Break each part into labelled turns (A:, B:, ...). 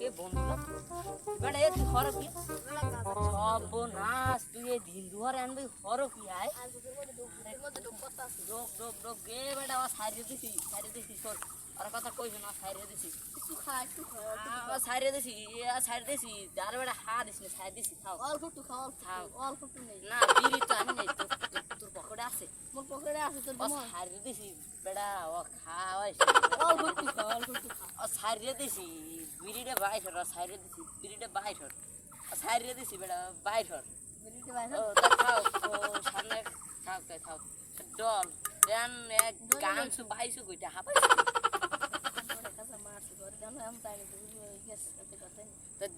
A: এ বন্ধুরা বেটা এ তুই হর কি সব নাচ তুই এই দিন দুয়ারে আনবি হর কি আয়। ডোক ডোক ডোক গে বেটা ও সারিয়ে দিছি সারিয়ে দিছি শোন। আর কথা কইছ না সারিয়ে দিছি। ও সারিয়ে দিছি সারিয়ে দিছি যার বেটা হা না সারিয়ে দিছি খাও
B: অল্প একটু খাও
A: খাও।
B: অল্প একটু নেই।
A: না বিড়ি তো আমি নেই তোর তোর- তোর। পকেটে আছে।
B: মোর পকেটে আছে তোর
A: ও
B: বোমা
A: সারিয়ে দিছি বেটা ও খাওয়াই
B: অল্প একটু খাও অল্প একটু খাও
A: ও সারিয়ে দিছি বিড়িটা বাইশর ও সারিয়ে দিছি বিড়িটা বাইশর ও সারিয়ে দিছি বেটা বাইশর
B: বেরিয়ে বাইরে
A: ও তা খাও সামনে খাও খাও। ডল দেন এক বাইশু কইটা হাবাই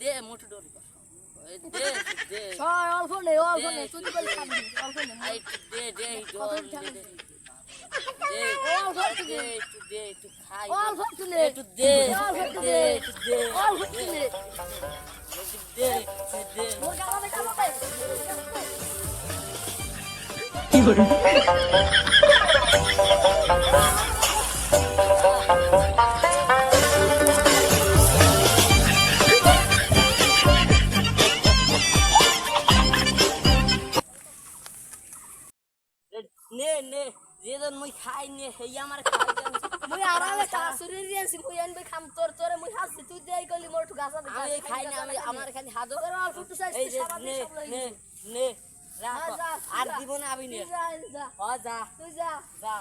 A: দে ডল।
B: ছয় অল্প নেই অল্প নেই তুই বল খাবি অল্প নেই
A: দে দে এই ডল
B: নে নে
A: একটু দে একটু দে
B: মোর গালাতে গালাতে
A: নে নে যে জন খাই নে হেই আমার
B: মুই আরামে শাশুড়ি রিয়েছি মুই আনবে খাম তোর তোরে মুই হাসছি তুই দেই কইলি মোর একটু গাছা
A: আমি খাই না আমি আমার খালি হাদো
B: তোর অল্প একটু চাইছি সারা
A: নে নে নে
B: হ্যাঁ, যা,
A: আর দিব না আমি নে ও যা
B: তুই যা
A: যা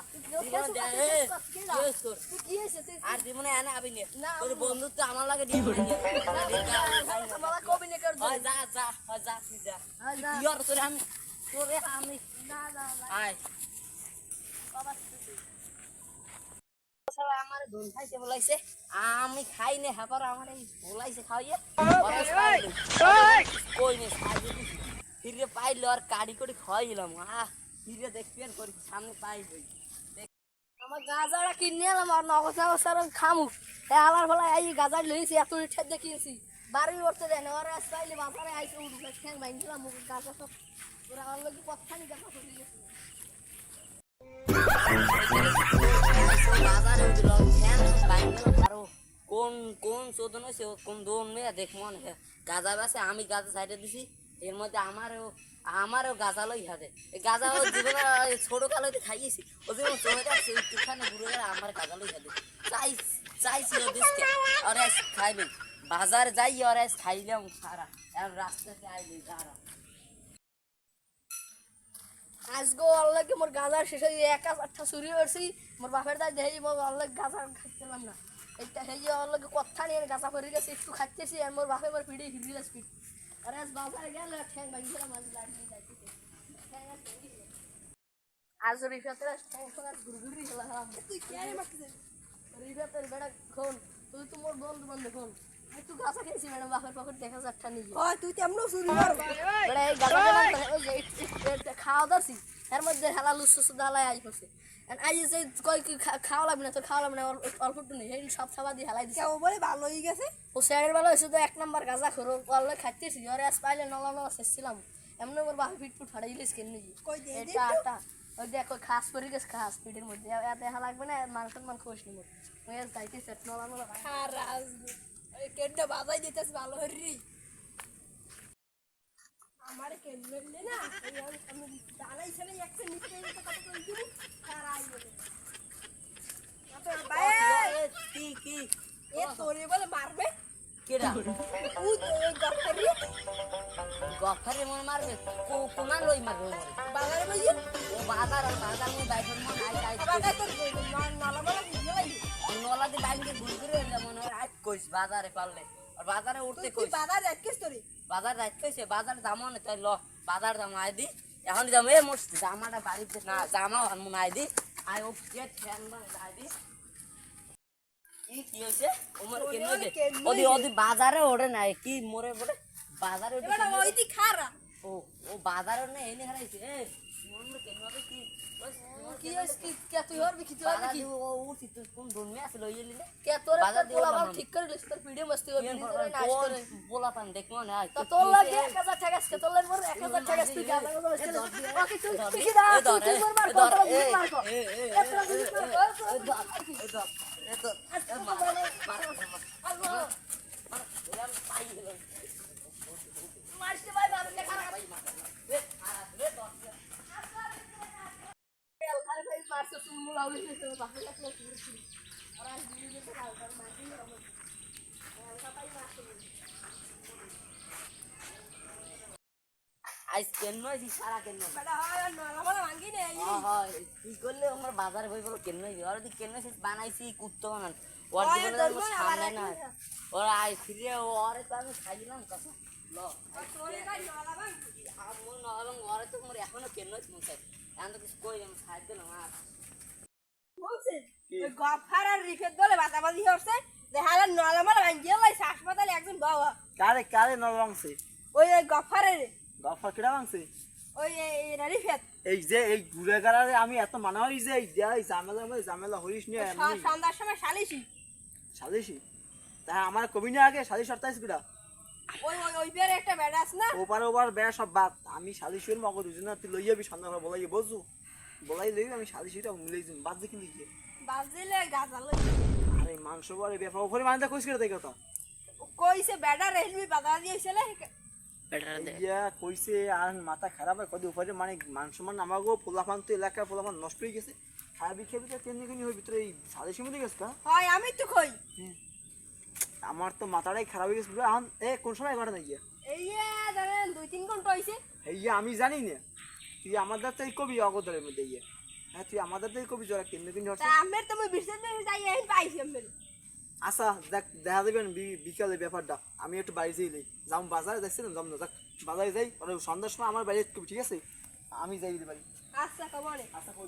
B: খেয়ে
A: দে
B: তুই
A: এ, কর
B: তুই কি হয়েছে তুই
A: আর দিব না এনে আমি নে তোর বন্ধু তো আমার লাগে দিব না
B: আমার কবি নে কর
A: হয় যা যা যা তুই যা
B: হ্যাঁ, যা।
A: ইয়ার তোরে আমি তোরে আমি
B: না না
A: আয়। আমার ধুন খাইতে বলাইছে। আমি খাই নে আমার বলাইছে খাইয়ে কই নে ফিরে পাইলো আর কাড়ি করে আহ ফিরে দেখবি আর করি সামনে পাই হই
B: আমার গাজাটা কিনে এলাম আর নগদ নগদ খামু। এ আলার ফলে এই লইছি এত দেখিয়েছি। বাড়ি করতে দেয় না ওরা চাইলে বাজারে আইসে উঠবে। ঠ্যাং ভাঙছিলাম মুখ সব।
A: কোন কোন চোদন হয়েছে কোন দোন মেয়ে দেখ মনে গাজা আমি গাজা সাইডে দিছি এর মধ্যে আমারও আমারও গাজা লই হাতে। এই গাজা ও জীবনে ছোট কালো খাইয়েছি। ও জীবন চলে যাচ্ছে ঘুরে গেলে আমার গাজা লই হাতে। চাই চাইছি ও দেশকে আর খাইবে বাজার যাই আর খাইলাম সারা। আর রাস্তাতে আইলে যারা
B: আজকে আল্লাহকে মোর গাজার শেষে একা চারটা চুরি করছি মোর বাপের দায় দেখি মোর আল্লাহ গাজা খাইতেলাম না। এইটা সেই আল্লাহকে কথা নিয়ে গাজা করে গেছে একটু খাইতেছি আর মোর বাপে মোর পিড়ে হিলি গেছে পিঠ আর আজ বাজারে গেল ঠ্যাং ভাঙছিলাম আজ লাগিয়ে যাইতেছে। আজ রিফাতের ঠ্যাং ঘুরঘুরি খেলা তুই কে মারতেছিস রিফাতের বেড়া খোন তুই তো মোর বন্ধু বন্ধু খোন। একটু গাছা খেয়েছি ম্যাডাম বাপের পকেট দেখা যাচ্ছে নিয়ে
C: ওই তুই তেমনও চুরি কর।
B: বড় এই গাজা দিলাম তো, ওই যে একটু- একটু- একটু খাওয়া দাওছি এর মধ্যে হেলা লুস সুস দালাই আই পড়ছে আর যে কই কি খাওয়া লাগবে না তো খাওয়া লাগবে না অল্প একটু নেই। এই সব খাবার দিয়ে হেলাই দিছে।
C: কেউ বলে ভালো হয়ে গেছে?
B: ও স্যারের বেলা হয়েছে এক নাম্বার গাজা খরো অল্লে খাইতেছি। ওরে আজ পাইলে নলা নলা শেষছিলাম। এমনি ওর বাপে পিট ফুট ফাটাই গেলিস কেন নিজে?
C: কই দে, দে
B: এটা আটা ওই দেখ খাস পরে গেছে খাস পিঠের মধ্যে। এত দেখা লাগবে না মাংস মান খোঁজ নিব ওই যাইতেছে নলা নলা খাই।
C: কেনটা বাজাই দিতেছে ভালো হরি? আমার কেন বললে না? আমি- দাঁড়াই ছেলে একটা নিচে কথা দিব আর আই বলে। আচ্ছা,
A: কি কি?
C: এ তোরে বলে মারবে?
A: কেডা?
C: তো ওই গফারি।
A: গফারে মনে মারবে? কো- কোনা লই মারবে
C: বাজারে বলি
A: ও বাজার আর বাজার মধ্যে বাইফের মনে আই আই
C: বাজার তোর নলা বলা পারলি?
A: নলাতে বাইকে ঘুরে ঘুরে মনে কইস বাজারে পারলে। আর বাজারে উঠতে কইস।
C: বাজার তোরে?
A: বাজার রাত কইছে বাজার দামও না তাই ল বাজার দাম আই দি। এখন এ মোর জামাটা বাড়িতে না জামা আনমু না আই দি। আই ও ফ্যান আই দি। কি কি হইছে? ওমর কেন ওদি ওদি বাজারে ওড়ে নাই কি মোরে বলে বাজারে
C: খারা
A: ও ও বাজারে না এনে হারাইছে এ কেন হবে কি ওই সুমন
B: কি হইছে কি কে তুই হরবি কি তুই হরবি
A: বাধা
B: কি
A: দিব ও উঠি তুই কোন ধর্মে আছে লই এলি রে
B: কে তোর
A: বাধা
B: একটা
A: দিও
B: পোলা
A: না
B: বাপ
A: আমি।
B: ঠিক করে লিস তোর ভিডিও মস্তি হবে
A: কেন
B: ভিডিও করে নাচ
A: কোন
B: করে
A: পোলা পান দেখমো না
B: তো তোর লাগে এক হাজার টাকা আজকে তোর লাগে মোর এক হাজার টাকা তুই গাঁজা গাঁজা বেচতে ওকে তুই তুই কি দা তুই তুই মোর মার কত বুঝ মার কো এত বুঝ মার কো মারতে ভাই মারতে দেখা আরে ভাই মারতে তুমি মুলা উলি তো বাকি লাগল আর আজ দিদি যেতে কাল কাল মারতে হবে ভাই মারতে
A: আইস কেন সারা কেন
C: আর
A: হয় করলে আমার বাজারে বই বলো কেন আর কেন বানাইছি কুত্তো বানান। ওর
C: না, আবার
A: সামনে না
C: একই
A: আই ফিরে ওরে তো আমি খাইলাম কথা। ল ওরে তো মোর এখনও কেন মন চাই তো কিছু কই আমি খাই দিলাম আর।
C: বলছে ওই গফার আর রিফেত বলে বাতাবাজি হচ্ছে দেখালে নলা বলা ভাঙ্গি লাই হাসপাতালে একজন বাবা।
D: কারে কারে নল ভাঙছে?
C: ওই ওই গফারের।
D: গফর কিরা ভাঙছে?
C: ওই এই রিফেত
D: এই যে এই ঘুরে গাড়ারে আমি এত মানা হই যে এই ঝামেলা মধ্যে ঝামেলা হইস নি
C: সন্ধ্যার সময় সালিশি।
D: সালিশি? তা আমার কবি না আগে সালিশ কিরা
C: ওই ওই ওই বের একটা বেড়া আছে না?
D: ওপার ওপার বে সব বাদ। আমি সালিশের মগ দুজন তুই লই যাবি সন্ধ্যা বলাই বসু। বলাই লই আমি সালিশিটা মিলাই দিন বাদ দেখি লিখে
C: বাজিলে গাজা লই।
D: আরে মাংস বলে ব্যাপার ওপরে মানে কইস করে দেখো তো।
C: কইছে বেড়া রেলমি বাতাবাজি হইছিল
D: ইয়া কইছে আর মাথা খারাপ হয় কদি উপরে মানে মাংস মান আমাগো পোলাপান তো এলাকার নষ্ট হয়ে গেছে। খাবি খেবি তো কেন কেন হই ভিতরে এই সালিশের মধ্যে গেছে কা
C: হয় আমি তো কই।
D: আমার তো মাথাটাই খারাপ হয়ে গেছে এখন এ কোন সময় ঘটনা গিয়া
C: এই জানেন দুই তিন ঘণ্টা হইছে
D: এই আমি জানি না। তুই আমাদের তো এই কবি অগদরের মধ্যে ইয়ে হ্যাঁ তুই আমাদের তো এই কবি জরা কেন্দ্র কিন্তু
C: তা আমের তো মই বিশেষ যাই এই পাইছি আমের।
D: আচ্ছা দেখ দেখা দেবেন বিকালে ব্যাপারটা। আমি একটু বাড়ি যাই লই। যাম বাজারে যাচ্ছিলাম যাম না যাক বাজারে যাই। আর সন্ধ্যার সময় আমার বাড়ি ঠিক আছে? আমি যাই দিতে পারি
C: আচ্ছা কমনে
D: আচ্ছা কই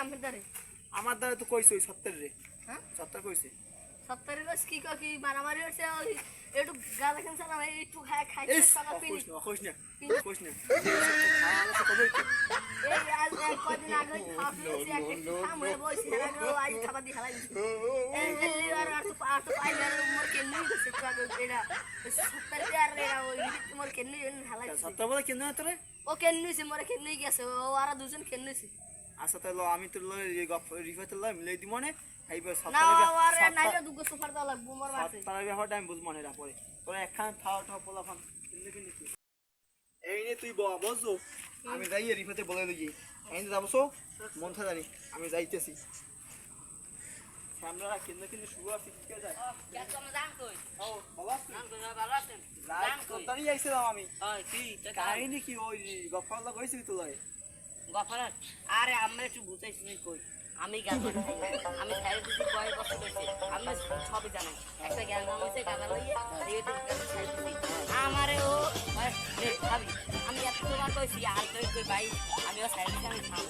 B: আমার দ্বারে।
D: আমার দ্বারা তো কইস সত্তর রে।
B: হ্যাঁ?
D: সত্তর কইছে।
B: সত্তরে কস কি কি মারামারি হচ্ছে ওই একটু গাঁজা খেলছে না একটু খাই খাই আজ এক কদিন আগে খাওয়া ফেলেছি এক একটু বসে আজ খাবার দিয়ে হেলাই দিছি। এই যে লিভার আর তো আর তো পাই আর মোর কেন গেছে কাগজ এটা সত্তরে আর এরা ওই মোর কেন হেলাই দিছে।
D: বলে কেন তোরে?
B: ও কেন মোর কেন গেছে ও আর দুজন কেন নিছে
D: আচ্ছা তাহলে আমি তোর লয় রিফাত লয় মিলাই দিব আমি বুঝব না পরে। তোরা একখান খাওয়া ঠাওয়া পোলা ফান কিন্তু কিন্তু কি? এই নে তুই বুঝছ? আমি যাই রিফাতে বলে দিই। এই যে যাব মন থা জানি আমি যাইতেছি। শুরু আছে কি কে যায়? ও আইছিলাম আমি। কাহিনী কি ওই তো
A: গফরাত আরে আমরা একটু বুঝাইছি কই? আমি গাজা আমি বছর হইছে আমি সবই জানি একটা জ্ঞান নাম হইছে গাজা লইয়া আমারে ও খাবি আমি এত বার কইছি আর কই কই ভাই আমি ও সাইড আমি খাব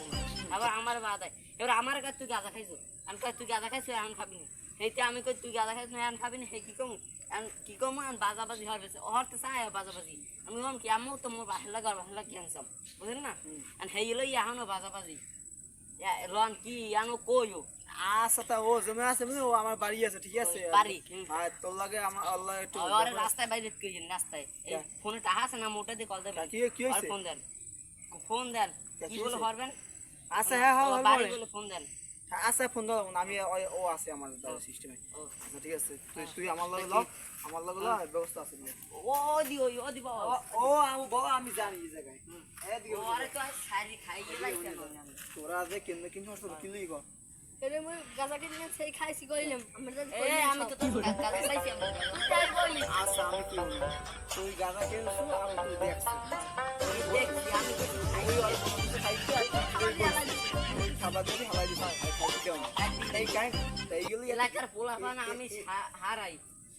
A: আবার আমার বাদ হয় এবার আমার কাছে তুই গাজা খাইছো? আমি কই তুই গাজা খাইছো এখন খাবি না। সেইতে আমি কই তুই গাজা খাইছো এখন খাবি না সেই কি কম? এখন কি কম? এখন বাজাবাজি হবে হরতে চাই বাজাবাজি। আমি কম কি আমিও তো মোর বাহির লাগা বাহির লাগি আনছাম? বুঝলি না? সেই লই এখনও বাজাবাজি। লন কি আনো কইও
D: আচ্ছা তা ও জমে আছে বুঝলি ও আমার বাড়ি আছে ঠিক আছে?
A: বাড়ি।
D: আর তোর লাগে আমার আল্লাহ একটু
A: আর রাস্তায় বাইরে কই রাস্তায়। এই
D: হ্যাঁ।
A: ফোনে টাকা আছে না মোটা দিয়ে কল দেবেন?
D: কি কি হইছে
A: ফোন দেন। ফোন দেন। কি বলে? হরবেন
D: আচ্ছা হ্যাঁ হ্যাঁ হ্যাঁ,
A: বাড়ি
D: বলে।
A: ফোন দেন।
D: আচ্ছা ফোন দাও আমি ও- আছে আমার সিস্টেমে
A: ও।
D: আচ্ছা ঠিক আছে। তুই তুই আমার লগে লও। আমার লগে ব্যবস্থা আছে
A: ও দি ও ও দিব।
D: ও আমি বল আমি জানি এই জায়গায়। এদিকে
A: তো সারি
D: তোরা যে কেন কিন্তু আসলে কি গো
B: এরে মুই গাঁজা কিনে সেই খাইছি কইলাম আমরা
A: এ আমি তো তোর গাজা খাইছি আমি
B: তাই কইলি
D: আচ্ছা আমি কি তুই গাঁজা কিনছু আমি তুই দেখছি।
A: আমি দেখছি আমি কিছু খাই
D: তুই অল্প কিছু খাইছি আর তুই ওই খাবার দিবি হালাই দিবি। আর খাইতে কেমন এই কাই এইগুলো
A: এলাকার পোলাপান আমি হারাই।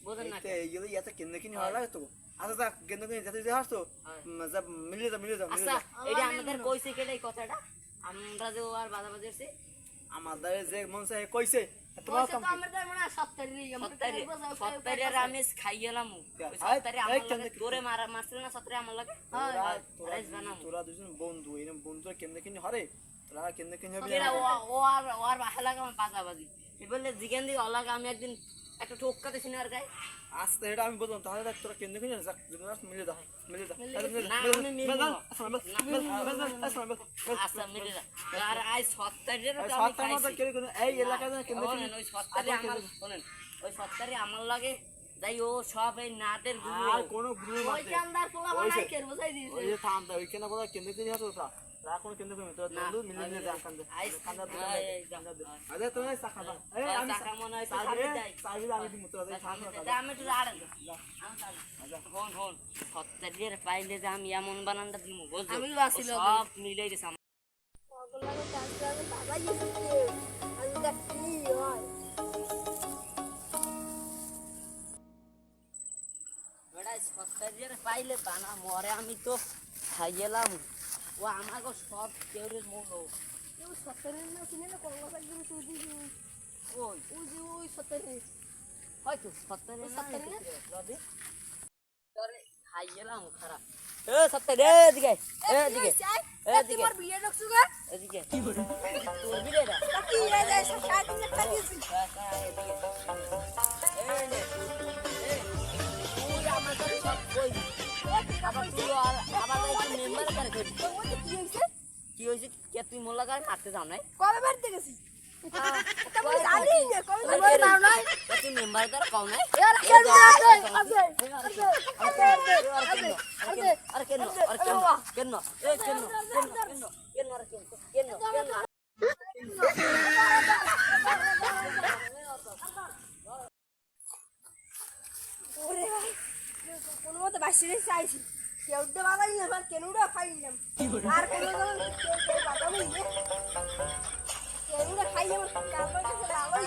A: বোঝেন না
D: এইগুলো ইয়াতে কেন কিনে ভালো লাগে তো আচ্ছা কিনে যাতে মিলে যা মিলে যা
A: আচ্ছা এটা আমাদের কইছে কেটে এই কথাটা আমরা যে আর
D: যে মন চাই কইছে
A: তোরে
D: দুজন বন্ধু এরকম বন্ধুরা কেমনে কিনে হরে তোরা কেমনে কিনে
A: ও আর ও আর বাসা লাগে আমার বাজাবাজি এবারে জিগান দিকে অলাগে আমি একদিন একটা টোক্কাতে শুনে আর গায়ে।
D: আস্তে এটা আমি বললাম তাহলে দেখ তোরা কিনে যাক দুজন মিলে দাও মিলে দাও।
A: না, না। মিলে আর আই সত্তরের
D: এই এলাকায়
A: ওই সত্তরে আমার শোনেন ওই সত্তরে আমার লাগে। যাই ও সব এই নাটের গুরু।
D: আর কোনো গ্রুপ
B: ওই চান্দার পোলা বানাই কের বোঝাই দিয়েছে।
D: ওই থাম ওইখানে বলা কেন্দ্রে কিনে আসো
A: একটু আড়ে হন হন সত্তরের পাইলে যে আমি এমন বানানটা দিব। সব মিলে গেছে আমার সত্তরের পাইলে বানা মরে আমি তো খাই গেলাম ও আমাকে সব কেউরের মূল
C: কেউ সত্তরের না চিনে না, কংগ্রেস একজন চৌধুরী।
A: ওই
C: ওই যে ওই সত্তরের।
A: হয়তো সত্তরে না
C: সত্তরে না?
A: রবি তোরে খাই গেলাম খারাপ এ সত্তর এদিকে এদিকে এদিকে।
C: তোমার বিয়ে ডাকছো গা?
A: এদিকে তোর বিলে রা
C: তা কি হয়ে যায়, লাখ টাকা দিয়েছি।
A: এই নে এই তুই আমার সব কই
C: কি হয়েছে?
A: কি তুই মোল্লা গায় মারতে যাও নাই
C: কবে বাড়িতে গেছি?
A: মেম্বার দ্বারা কও নাই আর কেন? আর কেন? কেন? কেন? কেন? কেন? কেন? কেন?
C: পাশে চাইছি। কেউ তো বাবা নিলাম আর কেন ওটা খাই নিলাম আর কোনো বাবা নিলে কেন খাই আমার কাপড়